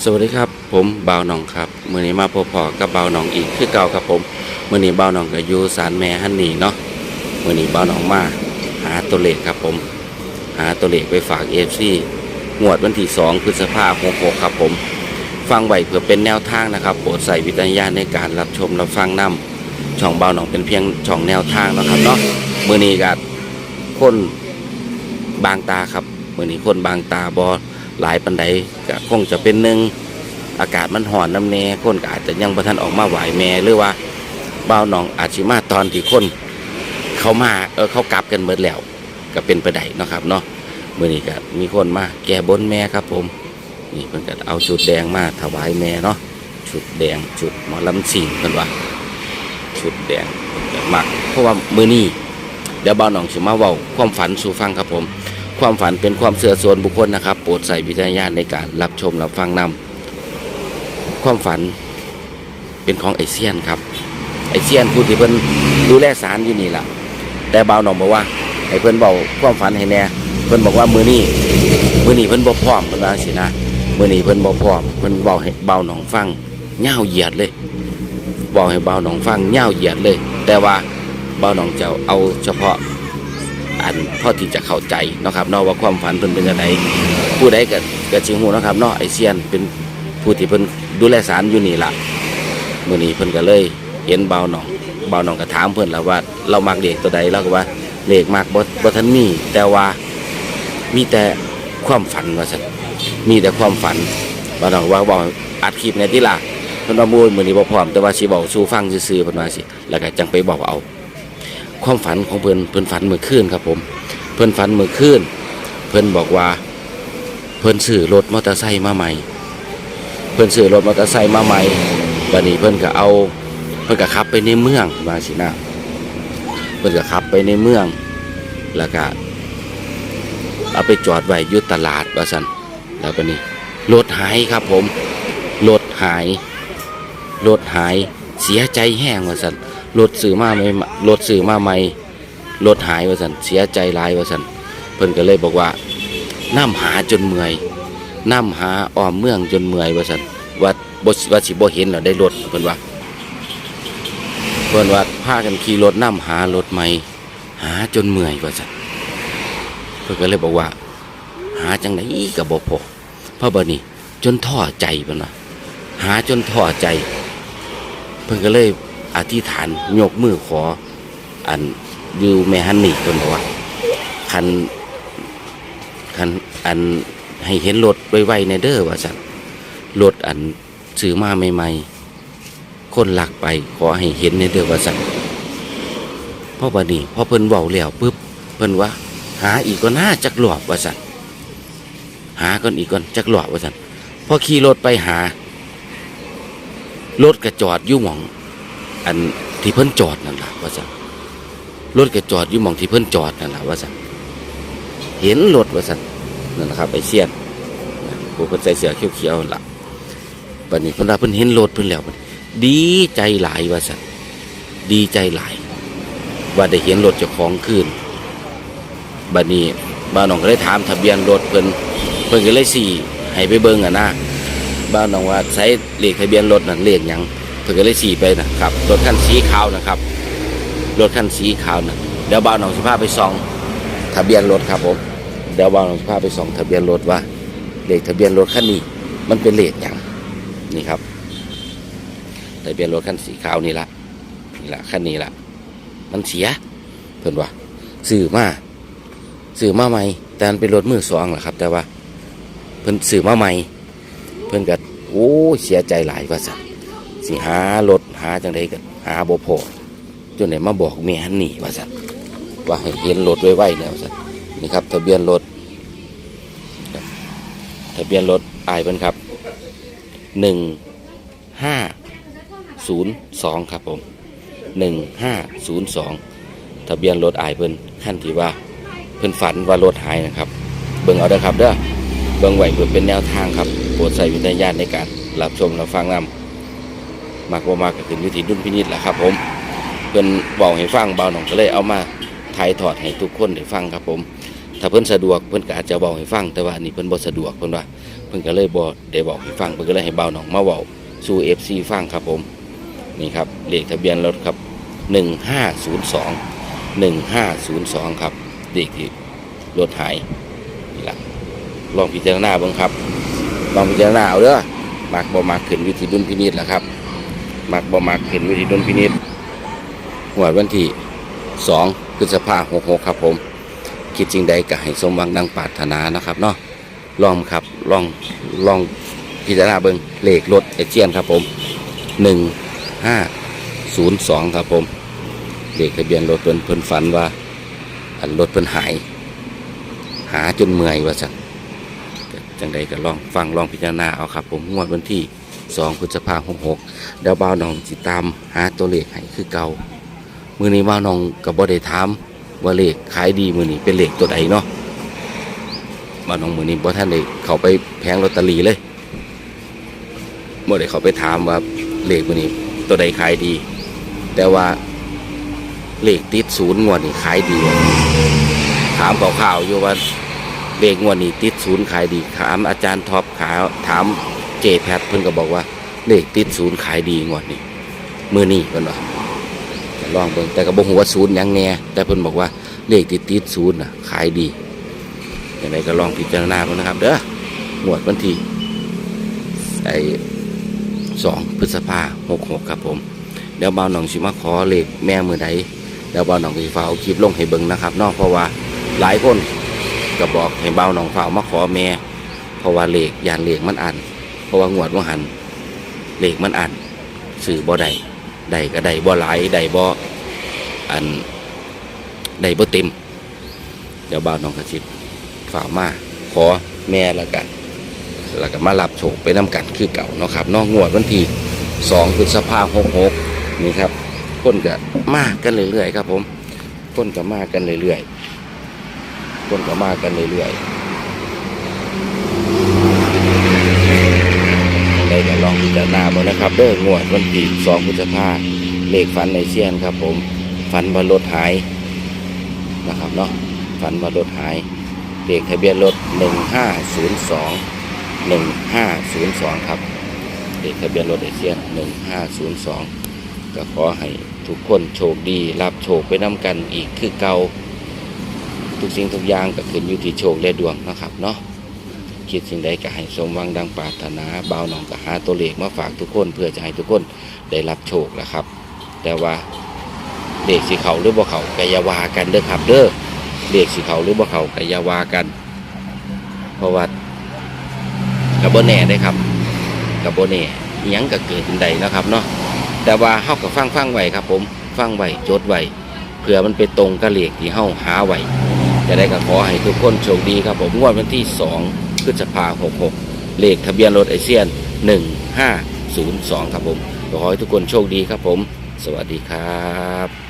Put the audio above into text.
สวัสดีครับผมบ่าวหนองครับมื่อนี้มาพบพอกับบ่าวหนองอีกคือเก่าครับผมมื่อนี้บ่าวหนองก็อยู่ศาลแม่ฮันนี่เนาะมื่อนี้บ่าวหนองมาหาตัวเลขครับผม หาตัวเลขไปฝากเอฟซีงวดวันที่2พฤษภาคม66ครับผม ฟังไว้เพื่อเป็นแนวทางนะครับโปรดใส่วิจารณญาณในการรับชมรับฟังนํช่องบ่าวหนองเป็นเพียงช่องแนวทางนะครับเนาะมื่อนี้ก็คนบางตาครับมื่อนี้คนบางตาบอ หลายปันใดก็คงจะเป็นหนึ่งอากาศมันห่อนน้ำแน่คนก็อาจจะยังประทันออกมาไหวแม่หรือว่าบ้าหนองอาจสิมาตอนที่คนเขามาเออเขากลับกันเบิดแล้วก็เป็นไปได้เนาะครับเนาะเมื่อนี้ก็มีคนมาแก้บนแม่ครับผม นี่เพิ่นก็เอาชุดแดงมาถวายแม่เนาะชุดแดงชุดหมอลำสิงเพิ่นว่า ชุดแดงมักเพราะว่ามื้อนี้เดี๋ยวบ้าวหนองสิมาเว้าความฝันสู่ฟังครับผม ความฝันเป็นความเสื่อส่วนบุคคลนะครับ โปรดใส่วิจารณญาณในการรับชมรับฟังนำความฝันเป็นของไอเซียนครับ ไอเซียนผู้ที่เพิ่นดูแลสารอยู่นี่แหละแต่บ่าวหน่องบอกว่าให้เพิ่นเบาความฝันให้แน่เพิ่นบอกว่ามือนี้มือนี้เพิ่นบ่พร้อมเพิ่นว่าสินะมือนี้เพิ่นบ่พร้อมเพิ่นเบาให้บ่าวหนองฟังเง่าวเหยียดเลยบอกให้บ่าวหนองฟังเง่าวเหยียดเลย แต่ว่าบ่าวหนองจะเอาเฉพาะ อันพอที่จะเข้าใจนะครับเนาะว่าความฝันเพิ่นเป็นจังไดผู้ใดก็ก็สิฮู้เนะครับเนาะไอเซียนเป็นผู้ที่เพิ่นดูแลสารอยู่นี่ละมื้อนี้เพิ่นก็เลยเห็นเบาหนองเบาหนองก็ถามเพิ่นแล้วว่า เรามักเลขตัวใดเราก็ว่าเลขมักบ่บ่ทันมี แต่ว่ามีแต่ความฝันว่าซั่นมีแต่ความฝันบ่าหนองว่าบอกอัดคลิปในที่ล่ะเพิ่นว่ามู้ยมื้อนี้บ่พร้อมแต่ว่าสิเว้าสู่ฟังซื่อๆเพิ่นว่าสิแล้วก็จังไปบอกเอา ความฝันของเพิ่นเพิ่นฝันเมื่อคืนครับผม เพิ่นฝันเมื่อคืนเพิ่นบอกว่า เพิ่นซื้อรถมอเตอร์ไซค์มาใหม่ เพิ่นซื้อรถมอเตอร์ไซค์มาใหม่บัดนี้เพิ่นก็เอา เพิ่นก็ขับไปในเมืองว่าสินะเพิ่นก็ขับไปในเมืองแล้วก็เอาไปจอดไว้อยู่ตลาดว่าซั่นแล้วบัดนี้รถหายครับผมรถหายรถหายเสียใจแห้งว่าซั่น รถสื่อมาไม่รถสื่อมาใหม่รถหายว่าสันเสียใจลายว่าสันเพิ่นก็เลยบอกว่าน้ำหาจนเมื่อยน้ำหาอ้อมเมืองจนเมื่อยว่าสันว่าบว่าสิบ่เห็นหรอได้รถเพิ่นว่าเพิ่นว่าพากันขี่รถน้ำหารถใหม่หาจนเมื่อยว่าสันเพิ่นก็เลยบอกว่า หาจังไดก็บ่พอเพระบนี้จนท้อใจเพิ่นว่าหาจนท้อใจ เพิ่นก็เลย อธิษฐานยกมือขอ อันอยู่แม่ฮันนี่เพิ่นบอกว่าคันคันอันให้เห็นรถไวๆในเด้อว่าสันรถอันซื้อมาใหม่ๆ คนหลักไปขอให้เห็นในเด้อว่าสันพราะบัดนี้พอเพิ่นเว้าแล้วปุ๊บเพิ่นว่า หาอีกก็น่าจักหลอบว่าสันหาก่อนอีกก่อนจักหลอบว่าสันพอขี่รถไปหารถกระจอดอยู่หม่อง อันที่เพิ่นจอดนั่นล่ะว่าสั่นรถก็จอดอยู่หมองที่เพิ่นจอดนั่นล่ะว่าสั่นเห็นรถว่าสั่นนั่นแหละครับไอเสียนผู้เพิ่นใส่เสื้อเขียวๆนั่นล่ะบัดนี้เพิ่นว่าเพิ่นเห็นรถเพิ่นแล้วบัดนี้ดีใจหลายว่าสั่นดีใจหลาย ว่าได้เห็นรถเจ้าของคืนบัดนี้บ้าวน้องก็เลยถามทะเบียนรถเพิ่นเพิ่นก็เลยสี่ให้ไปเบิ่งอะนะบ้าวน้องว่าใช้เลขทะเบียนรถนั่นเลขหยัง เพิ่นก็เลยสี่ไปนะครับรถคันสีขาวนะครับรถคันสีขาวนะเดี๋ยวบ่าวหนองสิพาไปส่องทะเบียนรถครับผมเดี๋ยวบ่าวหนองสิพาไปส่องทะเบียนรถว่าเลขทะเบียนรถคันนี้ มันเป็นเลขอย่างนี่ครับทะเบียนรถคันสีขาวนี่ละนี่ละคันนี้ละมันเสียเพิ่นว่าซื้อมาซื้อมาใหม่แต่มันเป็นรถมือสองแหละครับ แต่ว่าเพิ่นซื้อมาใหม่เพิ่นก็โอ้เสียใจหลายว่าสั่น สิหารถหาจังไดกันหาบ่พอจนไหนมาบอกแม่ฮันนี่ว่าสันว่าให้เห็นรถไว้ๆแล้วสันนี่ครับ ทะเบียนรถทะเบียนรถไอายเป็นครับหนึ่งห้าศูนย์สองครับผมหนึ่งห้าศูนย์สองทะเบียนรถไอเพิ่นขั้นที่ว่าเพิ่นฝันว่ารถหายนะครับ เบิ่งเอาเด้อครับเด้อเบิ่งไว้เพื่อเป็นแนวทางครับโปรดใส่วิจารณญาณในการรับชมรับฟังนำ มากว่ามากก็ขึ้นอยู่ที่ดุลพินิจแหละครับ ผมเพิ่นบอกให้ฟังเบาหน่องก็เลยเอามาถ่ายทอดให้ทุกคนได้ฟังครับ ผม ถ้าเพิ่อนสะดวกเพิ่อนก็อาจจะบอกให้ฟังแต่ว่านี่เพิ่อนบ่สะดวกเพิ่อนว่า เพิ่อนก็เลยบอได้บอกให้ฟังเพิ่นก็เลยให้เบาหน่องมาเว้าสู่ FC ฟังครับผมนี่ครับเลขทะเบียนรถครับ 1502 1502 ครับเลขที่รถหายนี่ละลองพิจารณาบิ่งครับลองพิจารณาเอาเด้อมักบ่มักขึ้นวิธีดุลพินิจล่ะครับ มักบ่มักขึ้นวิธีดุลพินิจหวดวันที่2พฤษภาคม66ครับผม คิดจริงใดก็ให้สมหวังดังปรารถนานะครับเนาะลองครับลองลองพิจารณาเบิงเลขรถเอเจียนครับผม1502ครับผมเลขทะเบียนรถเพิ่นเพิ่นฝันว่า อันรถเพิ่นหาย หาจนเมื่อยว่าสันก็จังใดก็ลองฟังลองพิจารณาเอาครับผมงวดวันที่ 2พฤษภาคม66เดี๋ยวบ่าวน้องสิตามหาตัวเลขให้คือเก่ามื้อนี้บ่าวน้องก็บ่ได้ถามว่าเลขขายดีมือนี้เป็นเลขตัวใดเนาะบ้านน้องมือนี้บ่ท่านได้เข้าไปแผงลอตเตอรี่เลยบ่ได้เข้าไปถามว่าเลขมือนี้ตัวใดขายดี แต่ว่าเลขติดศูนย์งวดนี้ขายดี ถามข่าวๆอยู่ว่าเลขงวดนี้ติดศูนย์ขายดีถามอาจารย์ท็อปขาวถาม เจแพทเพิ่นก็บอกว่าเลขติดศูนย์ขายดีงวดนี้มือนี้เพิ่นว่าลองเบิ่งแต่ก็บ่ฮู้ว่าศูนย์หยังแน่แต่เพิ่นบอกว่าเลขติดติดศูนย์น่ะขายดีอย่างไรก็ลองพิจารณาเบิ่งนะครับ เด้อหมวดวันที่ไอ้สองพฤษภาหกหกครับผม เดี๋ยวบ่าวหนองสิมาขอเลขแม่มือใดเดี๋ยวบ่าวหนองก็สิฟ้าเอาคลิปลงให้เบิ่งนะครับนอกเพราะว่าหลายคนก็บอกให้บ่าวหนองฟ้ามาขอแม่เพราะว่าเลขยานเลขมันอัน ราะว่างวดว่าหันเลขมันอันสื่อบ่ได้ได้ก็ได้บ่หลายได้บ่อันได้บ่เต็มเดี๋ยวบ่าวน้องกระชิบฝามาขอแม่แล้วกันแล้วก็มารับโชคไปน้กันคือเก่าเนาะครับนอกงวดวันที่สองพฤษภาคมหกนี่ครับคนก็มากกันเรื่อยๆครับผมคนก็มากกันเรื่อยๆคนก็มากันเรื่อยๆ ได้ก็ลองพิจารณาบ่นะครับ เด้องวดวันที่สองพฤษภาเลขฝันในเชียนครับ ผมฝันว่ารถหายนะครับเนาะฝันว่ารถหายเลขทะเบียนรถหนึ่งห้าศูนย์สองหนึ่งห้าศูนย์สองครับเลขทะเบียนรถไอเชียนหนึ่งห้าศูนย์สองก็ขอให้ทุกคนโชคดีรับโชคไปน้ำกันอีกคือเก่าทุกสิ่งทุกอย่างก็ขึ้นอยู่ที่โชคและดวงนะครับเนาะ คิดสิ่งใดก็ให้สมหวังดังปรารถนาบ่าวหนองก็หาตัวเลขมาฝากทุกคนเพื่อจะให้ทุกคนได้รับโชคนะครับ แต่ว่าเด็กสีเขาหรือบ่เขากายาวากันเด้อครับเด้อเด็กสีเขาหรือบ่เขากายาวากัน เพราะว่ากับโบแน่ได้ครับกับโบแน่อิหยังก็เกิดใดนะครับเนาะแต่ว่าเฮากับฟังฟังไว้ครับ ผมฟังไว้จดไว้เผื่อมันไปตรงกับเลขที่เฮาหาไว้จะได้ก็ขอให้ทุกคนโชคดีครับผมงวดวันที่2 พฤษภาคม66 เลขทะเบียนรถไอเซียน 1502 ครับผม ขอให้ทุกคนโชคดีครับผม สวัสดีครับ